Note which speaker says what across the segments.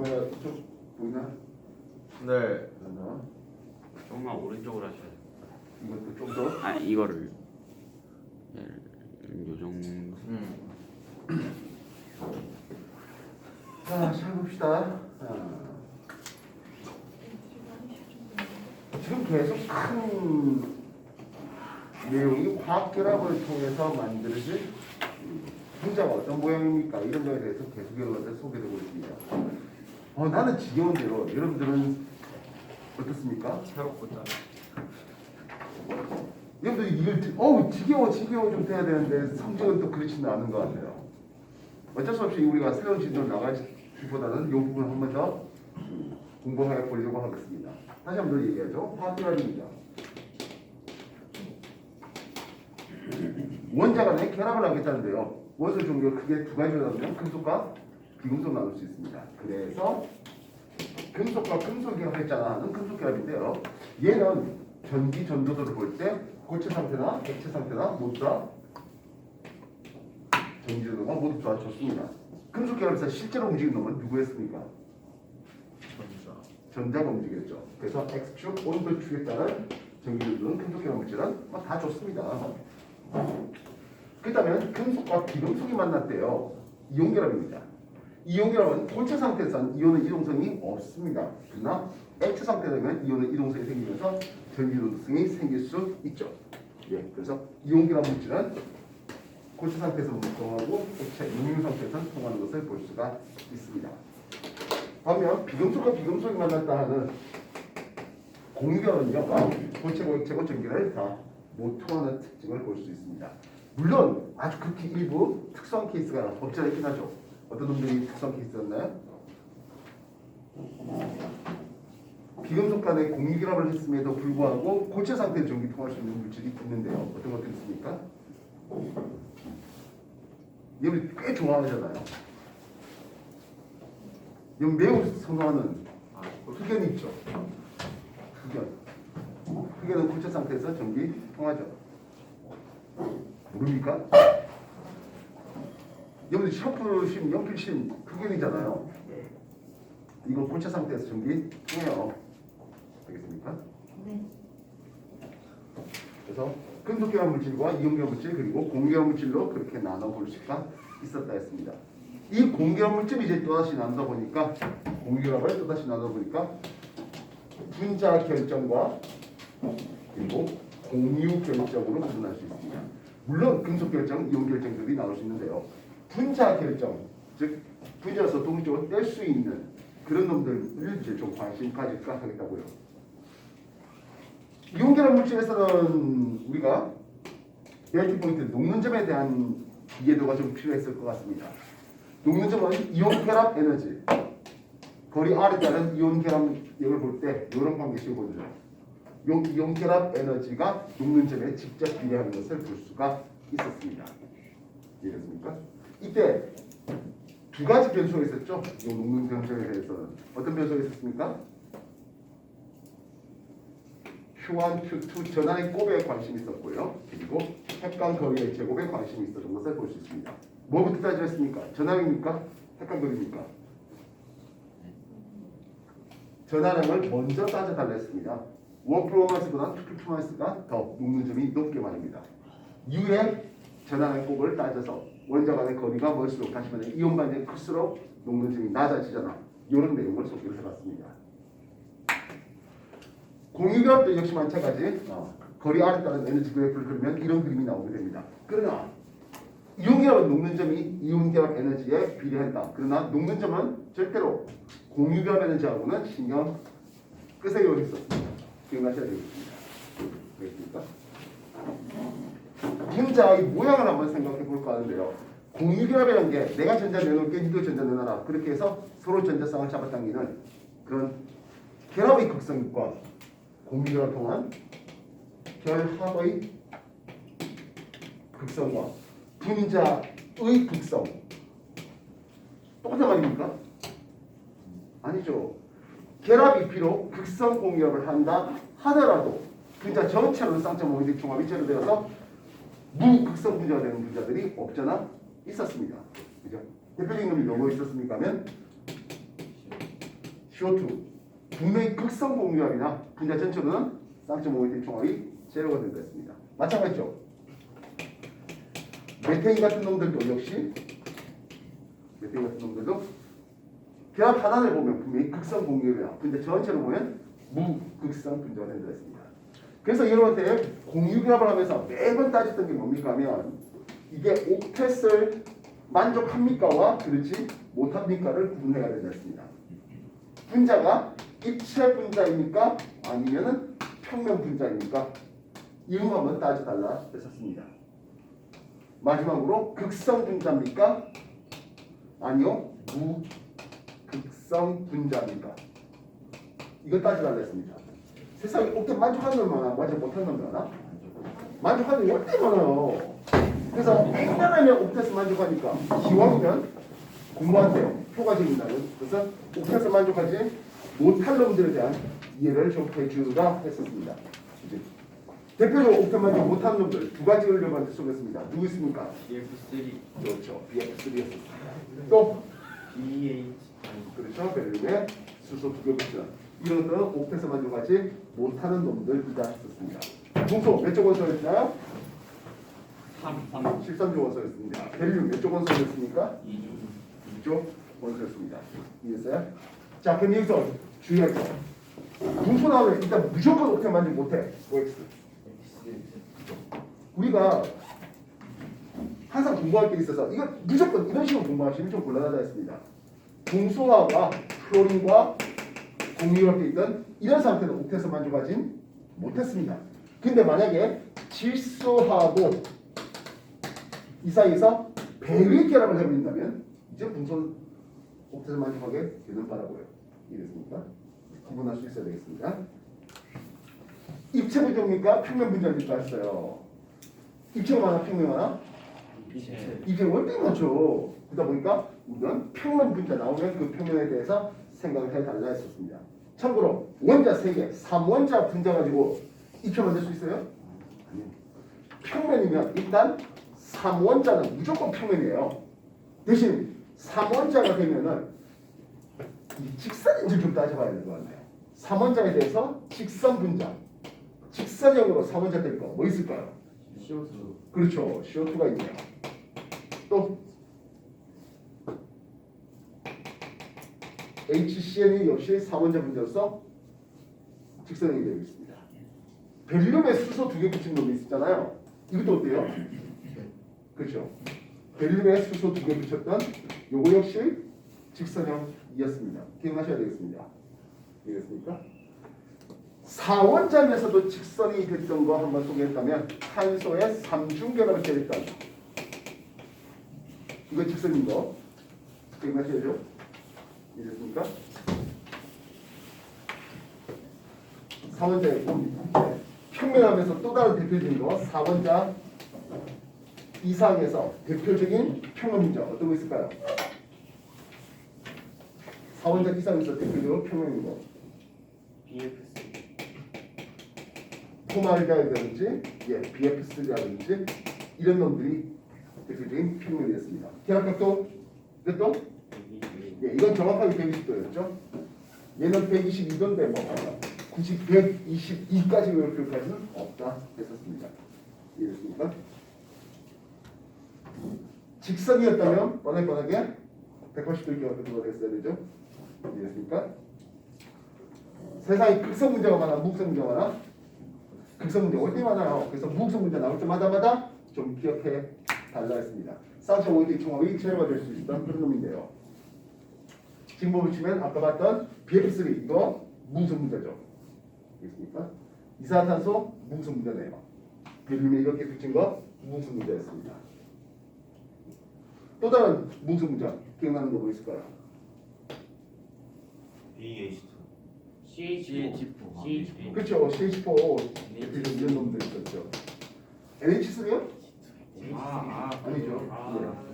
Speaker 1: 카메라 쪽 보이나?
Speaker 2: 네.
Speaker 1: 하나.
Speaker 3: 조금만 오른쪽으로 하셔야 돼요.
Speaker 1: 이것도 좀 더.
Speaker 3: 아 이거를 예, 요 정도.
Speaker 2: 음.
Speaker 1: 자, 잘 봅시다. 자. 지금 계속 큰 내용이 화학 결합을 통해서 만들어진 분자가 어떤 모양입니까? 이런 거에 대해서 계속 여러분들 소개되고 있습니다. 어, 나는 지겨운 대로 여러분들은 어떻습니까?
Speaker 2: 새롭고 짜.
Speaker 1: 여러분들 이걸 듣- 어우 지겨워 지겨워 좀 돼야 되는데 성적은 또 그렇지는 않은 것 같아요. 어쩔 수 없이 우리가 새로운 진도 나가기보다는 이 부분 한 번 더 공부해 보려고 하겠습니다. 다시 한 번 더 얘기하죠. 화학결합입니다. 원자 간에 결합을 하겠다는데요. 원소 종류가 크게 두 가지로 나누면 금속과 비금속 나눌 수 있습니다. 그래서 금속과 금속이 합했잖아 하는 금속 결합인데요. 얘는 전기 전도도를 볼 때 고체 상태나 액체 상태나 모두 다 전기 전도가 모두 다 좋습니다. 금속 결합에서 실제로 움직이는 놈은 누구였습니까?
Speaker 2: 전자.
Speaker 1: 전자가 움직였죠. 그래서 X축, 온도축에 따른 전기 전도는 금속 결합 물질은 뭐다 좋습니다. 그렇다면 금속과 비금속이 만났대요. 이온 결합입니다. 이온 결합은 고체 상태에서는 이온은 이동성이 없습니다. 그러나 액체 상태 되면 이온은 이동성이 생기면서 전기 전도성이 생길 수 있죠. 예, 그래서 이온 결합 물질은 고체 상태에서 운동하고 액체 용융 상태에서는 통하는 것을 볼 수가 있습니다. 반면 비금속과 비금속이 만났다 하는 공유결은요 고체고 액체고 전기를 다 못 통하는 특징을 볼 수 있습니다. 물론 아주 극히 일부 특수한 케이스가 없지 않긴 하죠. 어떤 놈들이 특수한 케이스였나요? 비금속 간의 공유결합을 했음에도 불구하고 고체 상태의 전기 통할 수 있는 물질이 있는데요. 어떤 것들이 있습니까? 얘를 꽤 좋아하잖아요. 이건 매우 선호하는
Speaker 2: 아,
Speaker 1: 흑연이 있죠. 흑연. 흑연은 고체 상태에서 전기 통하죠. 모릅니까? 여러분 샤프심, 연필심 흑연이잖아요. 이거 고체 상태에서 전기 통해요. 알겠습니까?
Speaker 4: 네.
Speaker 1: 그래서 금속결합 물질과 이온결합 물질 그리고 공결합 물질로 그렇게 나눠 볼 수가 있었다 했습니다. 이 공결합 물질이 이제 또다시 나누다 보니까 공결합을 또다시 나누다 보니까 분자 결정과 그리고 공유 결정으로 구분할 수 있습니다. 물론 금속 결정, 이온 결정들이 나올 수 있는데요. 분자 결정, 즉 분자에서 동쪽을 뗄 수 있는 그런 놈들을 이제 좀 관심 가질까 하겠다고요. 이온결합 물질에서는 우리가 멜팅 포인트 녹는 점에 대한 이해도가 좀 필요했을 것 같습니다. 녹는 점은 이온 결합 에너지 거리 R에 따른 이온 결합력을 볼 때 이런 관계식을 보죠. 요 이온 결합 에너지가 녹는 점에 직접 비례하는 것을 볼 수가 있었습니다. 이해됐습니까? 이때 두 가지 변수가 있었죠. 이 녹는 변수에 대해서는 어떤 변수가 있었습니까? Q1, Q2 전환의 곱에 관심이 있었고요. 그리고 핵간 거리의 제곱에 관심이 있었던 것을 볼 수 있습니다. 뭐부터 따지겠습니까? 전압입니까? 핵간 거리입니까? 전화량을 먼저 따져달라 했습니다. 원프로마스보다 투프로마스가 더 녹는 점이 높게 말입니다. 이후에 전화량 곱을 따져서 원자 간의 거리가 멀수록 다시 말해 이온 반응이 클수록 점이 낮아지잖아. 이런 내용을 소개를 해봤습니다. 공유결합도 역시 마찬가지 어, 거리 R에 따른 에너지 그래프를 그리면 이런 그림이 나오게 됩니다. 그러나 이온결합은 녹는 점이 이온결합 에너지에 비례한다. 그러나 녹는 점은 절대로 공유결합 에너지하고는 신경 끄세요 했었습니다. 기억나셔야 되겠습니다. 되겠습니까? 분자의 모양을 한번 생각해 볼까 하는데요. 공유결합이라는 게 내가 전자 내놓을게 니도 전자 내놔라. 그렇게 해서 서로 전자쌍을 잡아당기는 그런 결합의 극성과 공유결합을 통한 결합의 극성과 분자의 극성 똑같은 말입니까? 아니죠. 결합이 비록 극성 공유합을 한다 하더라도 분자 전체로 쌍점오이드 종합이 제로되어서 무극성 분자가 되는 분자들이 없잖아 있었습니다. 그죠? 대표적인 놈이 뭐뭐 있었습니까? 하면 CO2 분명히 극성 공유압이나 분자 전체로는 쌍점 모멘트 총합이 제로가 된다 했습니다. 마찬가지죠. 메테인 같은 놈들도 역시 메테인 같은 놈들도 결합 하나를 보면 분명히 극성 공유압이나 분자 전체로 보면 무극성 분자가 된다 했습니다. 그래서 여러분한테 공유결합을 하면서 매번 따졌던 게 뭡니까 하면 이게 옥텟을 만족합니까와 그렇지 못합니까를 구분해야 된다 했습니다. 분자가 입체 분자입니까? 아니면은 평면 분자입니까? 이거 한번 따져달라 했었습니다. 마지막으로 극성 분자입니까? 아니요 무극성 분자입니까? 이거 따져달라 했습니다. 세상에 옥텟 만족하는 놈 많아 만족 못하는 놈 많아? 만족하는 게 얼마나 많아요. 그래서 앵간하면 옥텟을 만족하니까 기왕이면 공부한테 표가 생긴다는 그래서 옥텟을 만족하지 못할 놈들에 대한 이해를 좀 해주라 했었습니다. 이제 대표적으로 옥텟 만족 못하는 놈들 두 가지를 여러분한테 소개했습니다. 누구 있습니까?
Speaker 2: EF3
Speaker 1: 그렇죠. BF3였습니다. 또
Speaker 2: BH
Speaker 1: 그렇죠. 베를린의 수소 두개 붙여 이런 옥텟을 만족하지 못하는 놈들이다 했었습니다. 중소 몇쪽 원소였나요?
Speaker 3: 3 3
Speaker 1: 13조 원소였습니다. 베를린 몇쪽 원소였습니까?
Speaker 3: 2
Speaker 1: 2조 원소였습니다. 이해했어요? 자, 그럼 여기서 주의할 거. 분수 나오면 일단 무조건 옥텟 만족 못해. OX. 우리가 항상 공부할 때 있어서 이거 무조건 이런 식으로 공부하시면 좀 곤란하다 했습니다. 동소화가 플로린과 공유롭게 있던 이런 상태는 옥텟을 만족하진 못했습니다. 근데 만약에 질소하고 이 사이에서 배위 결합을 해버린다면 이제 분소 옥텟을 만족하게 되는 바라고요. 이해됐습니까? 구분할 수 있어야 되겠습니다. 입체 분자입니까? 평면 분자입니까? 했어요. 입체가 많아? 평면이 많아?
Speaker 2: 입체
Speaker 1: 이게 월등히 많죠. 그러다 보니까 우리는 평면 분자 나오면 그 평면에 대해서 생각을 해달라 했었습니다. 참고로 원자 3개, 3원자 분자 가지고 입체 만들 수 있어요? 아니요. 평면이면 일단 3원자는 무조건 평면이에요. 대신 3원자가 되면은 이 직선인지 좀 따져봐야 될 것 같네요. 3원자에 대해서 직선 분자, 직선형으로 3원자 될 거 뭐 있을까요?
Speaker 2: CO2
Speaker 1: 그렇죠. CO2가 있네요. 또 HCN이 역시 4원자 분자로서 직선형이 되어 있습니다. 벨륨에 수소 두 개 붙인 놈이 있었잖아요. 이것도 어때요? 그렇죠. 벨륨에 수소 두 개 붙였던 요거 역시 직선형이었습니다. 기억하셔야 되겠습니다. 이해됐습니까? 4원자면서도 직선이 됐던 거 한번 소개했다면 탄소의 삼중결합을 때렸던 이거 직선인 거 기억나셔야죠? 이해됐습니까? 4원자의 봅니다. 평면하면서 또 다른 대표적인 거 4원자 이상에서 대표적인 평면 문자 어떤 거 있을까요? 4원자 이상에서 대표적으로 평면인 거
Speaker 2: BF3
Speaker 1: 포말이라든지 예, BF3라든지 이런 놈들이 대표적인 평면이었습니다. 결합각도 이것도 예, 이건 정확하게 120도였죠. 얘는 122도인데 뭐 굳이 122까지 외울 필요까지는 없다 했었습니다. 이해됐습니까? 직선이었다면 뻔하게 뻔하게 180도角度가 됐어야 되죠. 이해됐습니까? 세상에 극성 문제가 많아, 무극성 문제가 많아. 극성 문제 올때 많아요. 그래서 무극성 문제 나올 때마다마다 좀 기억해 달라 했습니다. 쌍차 오이드 총합이 제로가 될 수 있던 그런 놈인데요. 징법을 치면 아까 봤던 BF3 이거 무극성 문제죠. 있습니까? 이산화탄소 무극성 문제네요. 벨륨에 이렇게 붙인 거 무극성 문제였습니다. 또 다른 무극성 문제 기억나는 거 뭐 있을까요?
Speaker 4: BH2
Speaker 3: CH4
Speaker 2: CH4
Speaker 1: 그렇죠. CH4 이런 놈들 있었죠. NH3요?
Speaker 3: 아, 아
Speaker 1: 아니죠.
Speaker 3: 아,
Speaker 1: 예.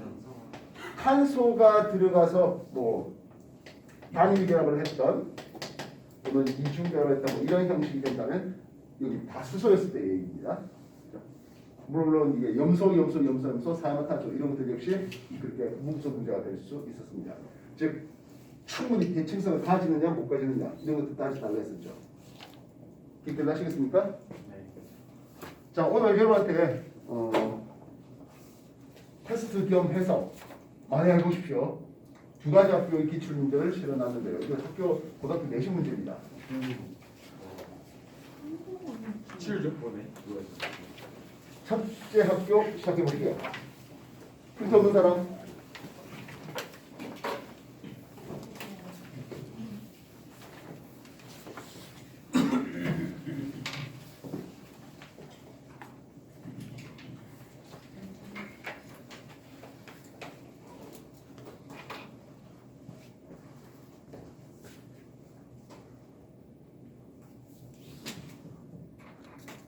Speaker 1: 탄소가 들어가서 뭐 단일 결합을 했던 또는 이중 결합을 했던 뭐 이런 형식이 된다면 여기 다 수소였을 때 얘기입니다. 물론 이게 염소, 염소, 염소, 염소, 사야마탄소 이런 것들 역시 그렇게 무소 문제가 될 수 있었습니다. 즉 충분히 대칭성을 가지느냐 못 가지느냐 이런 것도 따지 달라 했었죠. 기대를 하시겠습니까?
Speaker 2: 네.
Speaker 1: 자 오늘 여러분한테 어, 테스트 겸 해석 많이 해보십시오. 두 가지 학교의 기출 문제를 실어놨는데요. 이거 학교 고등학교 내신 문제입니다.
Speaker 2: 칠죠 보네.
Speaker 1: 첫째 학교 시작해 볼게요. 풀수 없는 사람